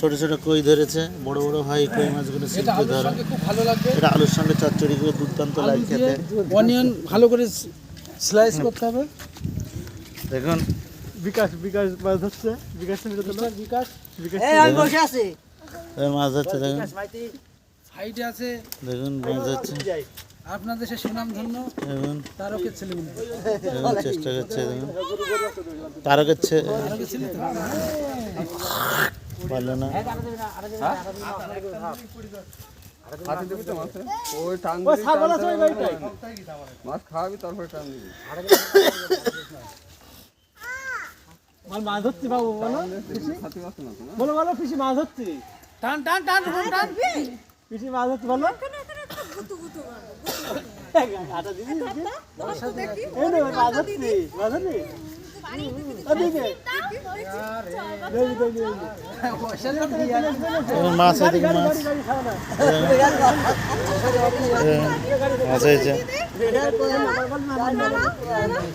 ছোট ছোট কই ধরেছে বড় বড় হয় কই মাছগুলো এটা শিল্পে ধরা। এটা আলুর সঙ্গে চচ্চড়ি করে দুর্দান্ত লাগে খেতে। অনিয়ন ভালো করে স্লাইস করতে হবে। দেখুন। বিকাশ বিকাশ মাছ ধরছে। বিকাশ বিকাশ। বিকাশ এই মাছ ধরছে দেখুন। সাইডে আছে। দেখুন মাছ ধরছে। আপনাদের সে সুনাম ধন্য। দেখুন। তারকের ছেলে দেখুন চেষ্টা করছে দেখুন। তারকের ছেলে? পারল না। মাছে খাওয়াবি তারপরে টান দিবি। মাছ ধরছি বাবু বলো। বলো বলো পিসি মাছ ধরছি টান টান টান টান টান। পিসি মাছ ধরছি বলো। আটা দিবি মাছ ধরছি মাছ ধরছি মাছ এদিকে মাছ।